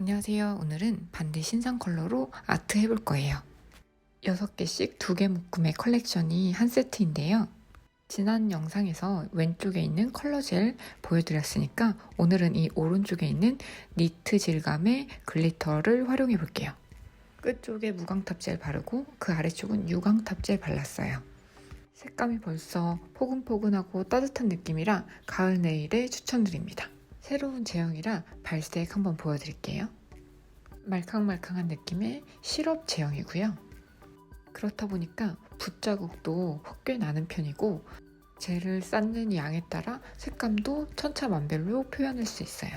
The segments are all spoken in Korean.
안녕하세요. 오늘은 반대 신상 컬러로 아트 해볼 거예요. 6개씩 2개 묶음의 컬렉션이 한 세트인데요. 지난 영상에서 왼쪽에 있는 컬러 젤 보여드렸으니까 오늘은 이 오른쪽에 있는 니트 질감의 글리터를 활용해 볼게요. 끝쪽에 무광탑 젤 바르고 그 아래쪽은 유광탑 젤 발랐어요. 색감이 벌써 포근포근하고 따뜻한 느낌이라 가을 네일에 추천드립니다. 새로운 제형이라 발색 한번 보여드릴게요. 말캉말캉한 느낌의 시럽 제형이고요. 그렇다 보니까 붓자국도 꽤 나는 편이고 젤을 쌓는 양에 따라 색감도 천차만별로 표현할 수 있어요.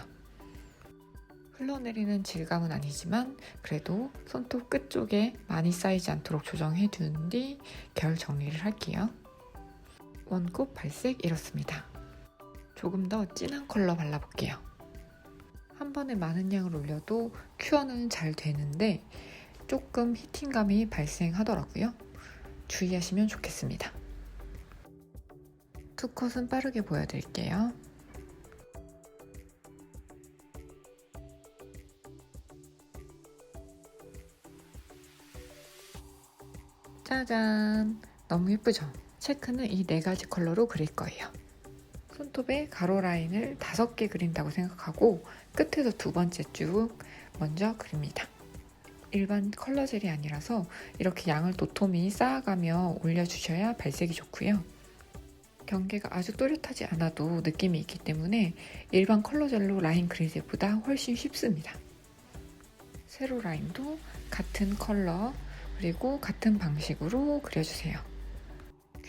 흘러내리는 질감은 아니지만 그래도 손톱 끝쪽에 많이 쌓이지 않도록 조정해 둔 뒤 결 정리를 할게요. 원꽃 발색 이렇습니다. 조금 더 진한 컬러 발라볼게요. 한 번에 많은 양을 올려도 큐어는 잘 되는데 조금 히팅감이 발생하더라고요. 주의하시면 좋겠습니다. 투 컷은 빠르게 보여드릴게요. 짜잔! 너무 예쁘죠? 체크는 이 네 가지 컬러로 그릴 거예요. 손톱에 가로 라인을 다섯 개 그린다고 생각하고 끝에서 두 번째 쭉 먼저 그립니다. 일반 컬러 젤이 아니라서 이렇게 양을 도톰히 쌓아가며 올려주셔야 발색이 좋고요. 경계가 아주 또렷하지 않아도 느낌이 있기 때문에 일반 컬러 젤로 라인 그릴 때보다 훨씬 쉽습니다. 세로 라인도 같은 컬러 그리고 같은 방식으로 그려주세요.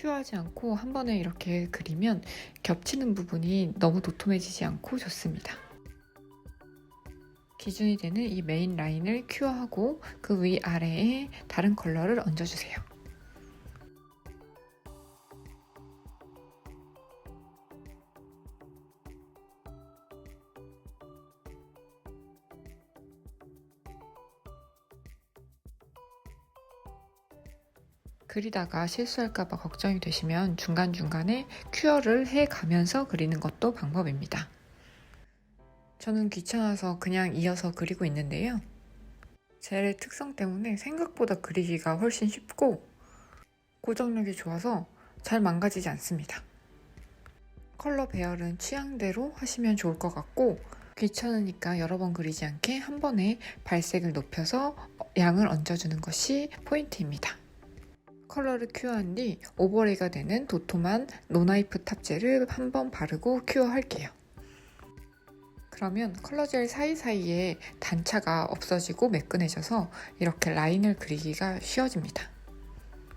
큐하지 않고 한 번에 이렇게 그리면 겹치는 부분이 너무 도톰해지지 않고 좋습니다. 기준이 되는 이 메인 라인을 큐어하고 그 위아래에 다른 컬러를 얹어주세요. 그리다가 실수할까봐 걱정이 되시면 중간중간에 큐어를 해 가면서 그리는 것도 방법입니다. 저는 귀찮아서 그냥 이어서 그리고 있는데요. 젤의 특성 때문에 생각보다 그리기가 훨씬 쉽고 고정력이 좋아서 잘 망가지지 않습니다. 컬러 배열은 취향대로 하시면 좋을 것 같고 귀찮으니까 여러 번 그리지 않게 한 번에 발색을 높여서 양을 얹어주는 것이 포인트입니다. 컬러를 큐어한 뒤 오버레이가 되는 도톰한 노나이프 탑젤을 한번 바르고 큐어할게요. 그러면 컬러젤 사이사이에 단차가 없어지고 매끈해져서 이렇게 라인을 그리기가 쉬워집니다.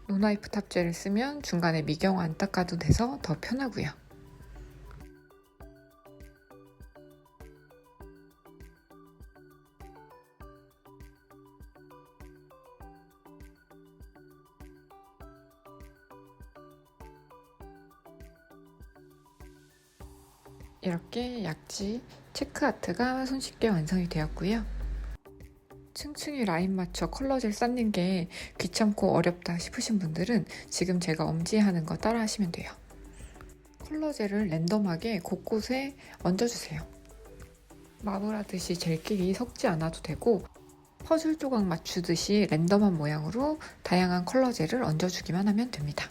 노나이프 탑젤을 쓰면 중간에 미경 안 닦아도 돼서 더 편하고요. 이렇게 약지 체크 아트가 손쉽게 완성이 되었고요. 층층이 라인 맞춰 컬러젤 쌓는 게 귀찮고 어렵다 싶으신 분들은 지금 제가 엄지하는 거 따라 하시면 돼요. 컬러젤을 랜덤하게 곳곳에 얹어주세요. 마블하듯이 젤끼리 섞지 않아도 되고 퍼즐 조각 맞추듯이 랜덤한 모양으로 다양한 컬러젤을 얹어주기만 하면 됩니다.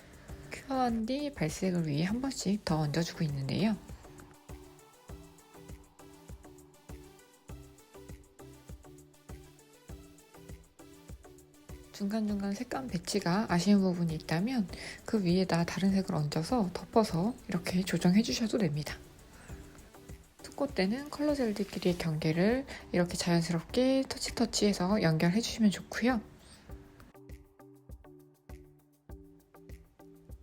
큐어한 뒤 발색을 위해 한 번씩 더 얹어주고 있는데요. 중간중간 색감 배치가 아쉬운 부분이 있다면 그 위에다 다른 색을 얹어서 덮어서 이렇게 조정해 주셔도 됩니다. 투코 때는 컬러 젤들끼리의 경계를 이렇게 자연스럽게 터치터치해서 연결해 주시면 좋고요.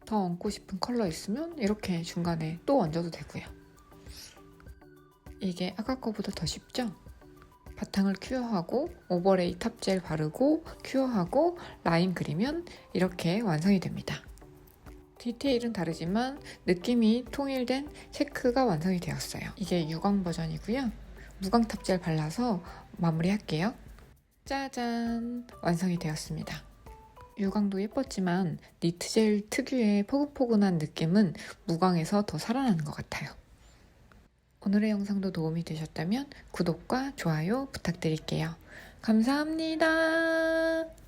더 얹고 싶은 컬러 있으면 이렇게 중간에 또 얹어도 되고요. 이게 아까 거보다 더 쉽죠? 바탕을 큐어하고 오버레이 탑젤 바르고 큐어하고 라인 그리면 이렇게 완성이 됩니다. 디테일은 다르지만 느낌이 통일된 체크가 완성이 되었어요. 이게 유광 버전이고요. 무광 탑젤 발라서 마무리할게요. 짜잔! 완성이 되었습니다. 유광도 예뻤지만 니트젤 특유의 포근포근한 느낌은 무광에서 더 살아나는 것 같아요. 오늘의 영상도 도움이 되셨다면 구독과 좋아요 부탁드릴게요. 감사합니다.